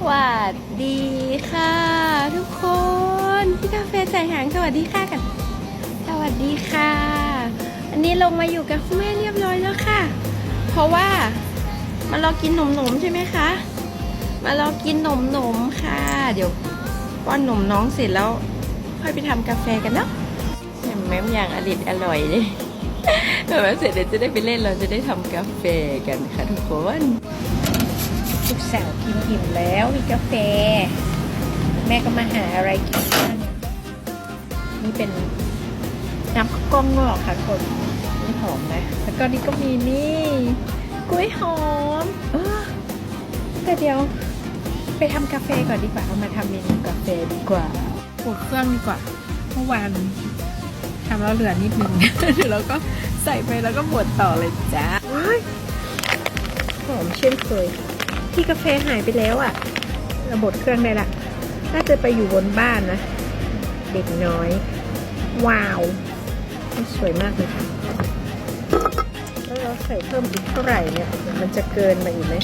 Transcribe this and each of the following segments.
สวัสดีค่ะ ทุกคนพี่กาแฟใส่หางสวัสดีค่ะกันสวัสดีค่ะ อันนี้ลงมาอยู่กับคุณแม่เรียบร้อยแล้วค่ะ เพราะว่า มารอกินหนมๆใช่ไหมคะ มารอกินหนมๆค่ะ เดี๋ยวป้อนหนมน้องเสร็จแล้ว ค่อยไปทำกาแฟกันเนาะแหมแม้มอย่างอริดอร่อยเลยแบบเสร็จเดี๋ยวจะได้ไปเล่นเราจะได้ทำกาแฟกันค่ะทุกคน ลูกสาวกินอิ่มแล้วมีกาแฟ แม่ก็มาหาอะไรกินกันนี่เป็นน้ำกล้องงอกค่ะคนนี่หอมนะแล้วก็นี่ก็มีนี่กล้วยหอมเออแต่เดี๋ยวไปทำกาแฟก่อนดีกว่าเอามาทำเมนูกาแฟดีกว่าปวดเครื่องดีกว่าเมื่อวานทำแล้วเหลือนิดนึงแล้วก็ใส่ไปแล้วก็บดต่อเลยจ้าหอมเช่นเคย ที่กาแฟหายไปแล้วอะ่ะระบบเครื่องได้ละน่าจะไปอยู่บนบ้านนะ เด็กน้อย ว้าว สวยมากเลยค่ะ แล้วเราใส่เพิ่มอีกเท่าไหร่เนี่ย มันจะเกินมาอีกไหม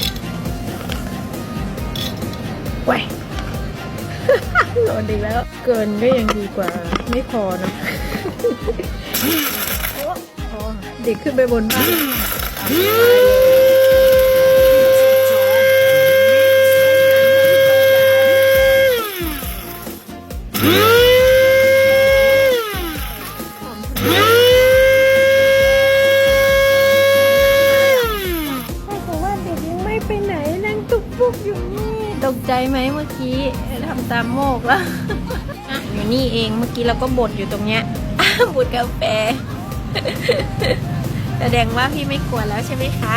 ว้ายโหลดอีกแล้ว เกินก็ยังดีกว่า ไม่พอนะอ๋อเด็กขึ้นไปบนบ้าน เพราะว่าเด็กยังไม่ไปไหนนั่งตุกปุกอยู่นี่ตกใจไหมเมื่อกี้ทำตามโมกแล้วอะอยู่นี่เองเมื่อกี้เราก็บดอยู่ตรงเนี้ยบดกาแฟ แสดงว่าพี่ไม่กลัวแล้วใช่ไหมคะ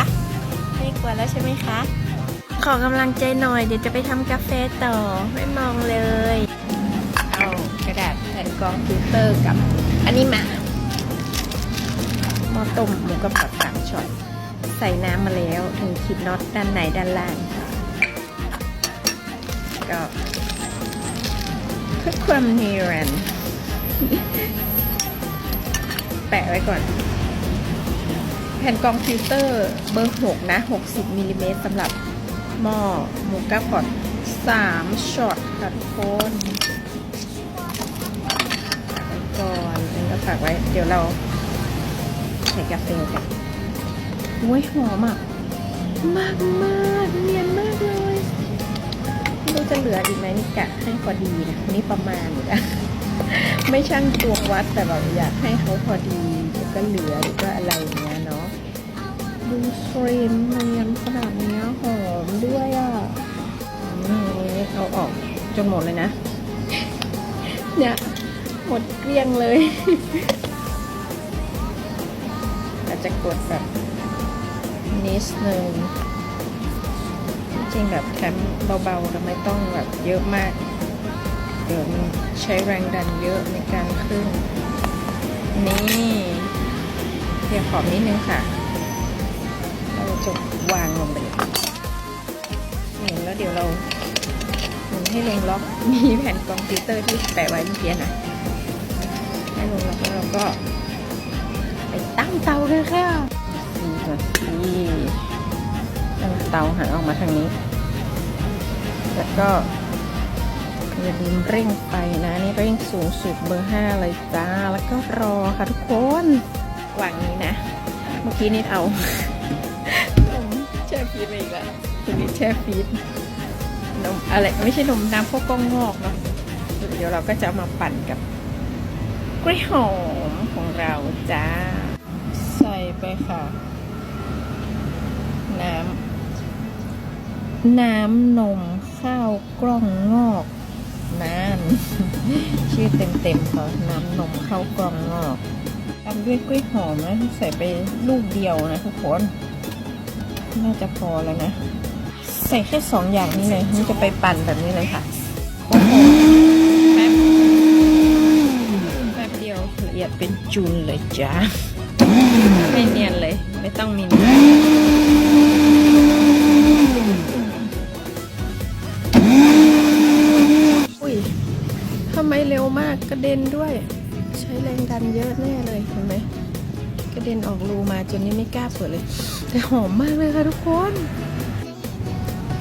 ไม่กลัวแล้วใช่ไหมคะ ขอกำลังใจหน่อยเดี๋ยวจะไปทำกาแฟต่อไม่มองเลย กรองฟิลเตอร์กับ อันนี้มาหม้อต้มหมูกระเพราสามช็อตใส่น้ำมาแล้วถึงขีดน็อตด้านไหนด้านล่างก็เพื่อความเนียนแปะไว้ก่อน แผ่นกรองฟิลเตอร์เบอร์ 6 นะ 60มิลลิเมตรสำหรับหม้อหมูกระเพรา3ช็อตค่ะทุกคน ก่อนอันนี้ก็ฝากไว้ เดี๋ยวเราใส่กาแฟกันโอ้ยหอมอะ มากมากเนียนมากเลยไม่รู้จะเหลืออีกไหมนี่กะให้พอดีนะนี่ประมาณนะไม่ช่างตวงวัดแต่แบบอยากให้เขาพอดีเดี๋ยวก็เหลือหรือก็อะไรอย่างเงี้ยเนาะดูสรีมเนียนขนาดเนี้ยหอมด้วยอะนี่เอาออกจนหมดเลยนะ เนี่ย หมดเกลี้ยงเลยอาจจะกดแบบนิดนึงจริงแบบแคมเบาๆแต่ไม่ต้องแบบเยอะมาก เดี๋ยวมันใช้แรงดันเยอะในการขึ้น นี่เพียงขอบนิดนึงค่ะ เราจะวางลงไปเลยนี่แล้วเดี๋ยวเราหมุนให้ลงล็อกมีแผ่นคอมพิวเตอร์ที่แปะไว้เมื่อกี้นะให้ ลงล็อกแล้วเราก็ไปตั้งเตาเลยค่ะนี่ค่ะนี่ตั้งเตาหันออกมาทางนี้ แล้วก็อย่าลืมเร่งไฟนะนี่เร่งสูงสุดเบอร์ห้าเลยจ้า แล้วก็รอค่ะทุกคนวางนี้นะ เมื่อกี้นี่เอานมแช่ฟีดมาอีกแล้วตัวนี้แช่ฟีดนมอะไรไม่ใช่นมน้ำพวกกล้องงอกเนาะเดี๋ยวเราก็จะเอามาปั่นกับ กล้วยหอมของเราจ้า ใส่ไปค่ะ น้ำน้ำนมข้าวกล้องงอกนั่นชื่อเต็มๆเขาน้ำนมข้าวกล้องงอกตามด้วยกล้วยหอมนะใส่ไปลูกเดียวนะทุกคนน่าจะพอแล้วนะ ใส่แค่สองอย่างนี้เลยนี่จะไปปั่นแบบนี้เลยค่ะโอ้โหแป๊บแป๊บเดี ยวละเอียดเป็นจุนเลยจ้าไม่เนียนเลย ไม่ต้องมีเนื้ออุ้ยทำไมเร็วมากกระเด็นด้วย ใช้แรงดันเยอะแน่เลยเห็นไหมกระเด็นออกรูมาจนนี่ไม่กล้าเปิดเลย แต่หอมมากเลยค่ะทุกคน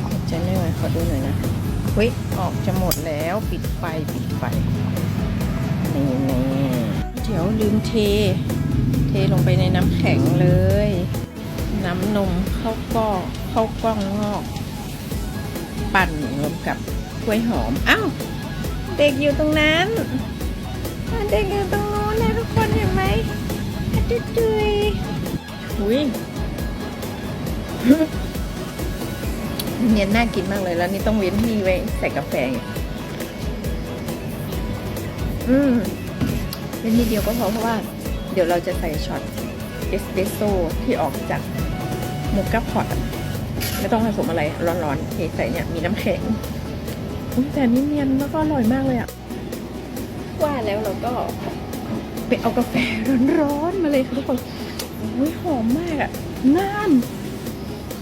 อดใจไม่ไหวขอดูหน่อยนะเฮ้ยออกจะหมดแล้วปิดไฟปิดไฟนี่แน่ เดี๋ยวลืมเท เทลงไปในน้ำแข็งเลย น้ำนมข้าวกล้องข้าวกล้องงอก ปั่นรวมกับกล้วยหอม อ้าว เด็กอยู่ตรงนั้น เด็กอยู่ตรงนู้นนะทุกคนเห็นไหมจุ๊ยจุยหุยเนี่ยน่ากินมากเลยแล้วนี่ต้องเว้นที่ไว้ใส่กาแฟอืม เป็นทีเดียวก็พอเพราะว่า เดี๋ยวเราจะใส่ช็อตเอสเปรสโซ่ที่ออกจากโมกาพอตอะไม่ต้องผสมอะไรร้อนๆเทใส่เนี่ยมีน้ำแข็งอุ๊ยแต่อันนี่เนียนแล้วก็อร่อยมากเลยอะว่าแล้วเราก็ไปเอากาแฟร้อนๆมาเลยค่ะทุกคนอุ้ยหอมมากอะน่าน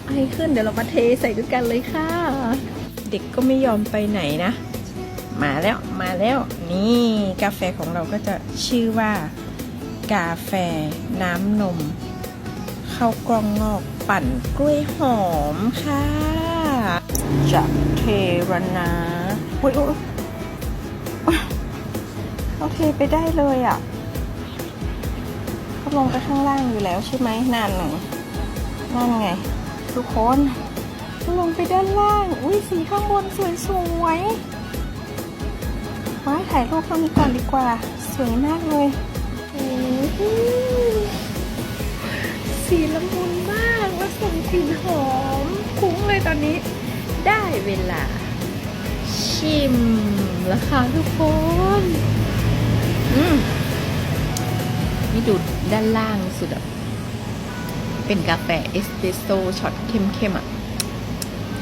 ไอขึ้นเดี๋ยวเรามาเทใส่ด้วยกันเลยค่ะ เด็กก็ไม่ยอมไปไหนนะ มาแล้วมาแล้วนี่กาแฟของเราก็จะชื่อว่า กาแฟน้ำนมข้าวกล้องงอกปั่นกล้วยหอมค่ะจะเทรนนะอุ้ยอุ้ยอุ๊ยเราเทไปได้เลยอะเขาลงไปข้างล่างอยู่แล้วใช่ไหมนั่นหนึ่งนั่นไง ทุกคนลงไปด้านล่าง อุ้ยสีข้างบนสวยสวยๆ ว้ายถ่ายรูปตรงนี้ก่อนดีกว่า สวยมากเลยโอ้โหสีละมุนมากและส่งกลิ่นหอม คุ้งเลยตอนนี้ ได้เวลา ชิมแล้วค่ะทุกคนอืมนี่ดูด้านล่างสุดอะเป็นกาแฟเอสเปรสโซ่ช็อตเข้มๆอะ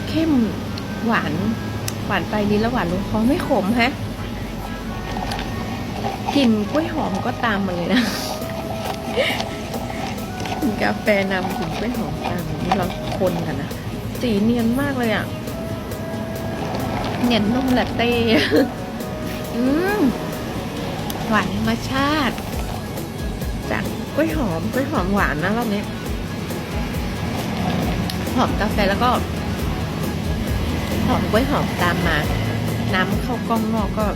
เข้มหวานหวานไปลิ้นแล้วหวานลงคอไม่ขมฮะ กลิ่นกล้วยหอมก็ตามมาเลยนะกลิ่นกาแฟนำกลิ่นกล้วยหอมตามนี่เราคนกันนะสีเนียนมากเลยอะเนียนนุ่มละเต้อืมหวานธรรมชาติ จากกล้วยหอมกล้วยหอมหวานนะรอบนี้หอมกาแฟแล้วก็ หอมกล้วยหอมตามมา น้ำเข้าวกล้องนอกก็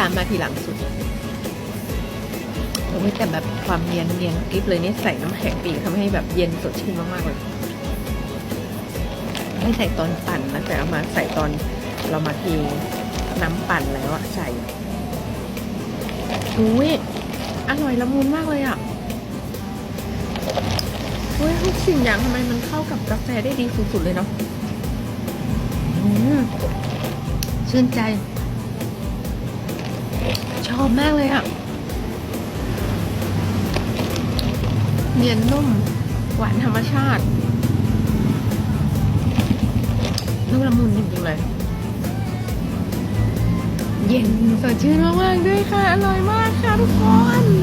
ตามมาทีหลังสุดโอ้ยแต่แบบความเย็นเย็นกริบเลยนี่ใส่น้ำแข็งปีกทำให้แบบเย็นสดชื่นมากๆเลยไม่ใส่ตอนปั่นนะแต่เอามาใส่ตอนเรามาเทน้ำปั่นแล้วอะใส่อุ้ยอร่อยละมุนมากเลยอะเฮ้ยทุกสิ่งอย่างทำไมมันเข้ากับกาแฟได้ดีสุดๆเลยเนาะอืมชื่นใจ ชอบมากเลยอะเนียนนุ่ม หวานธรรมชาตินุ่มละมุนจริงๆเลย เย็นสดชื่นมากๆด้วยค่ะ อร่อยมากค่ะทุกคน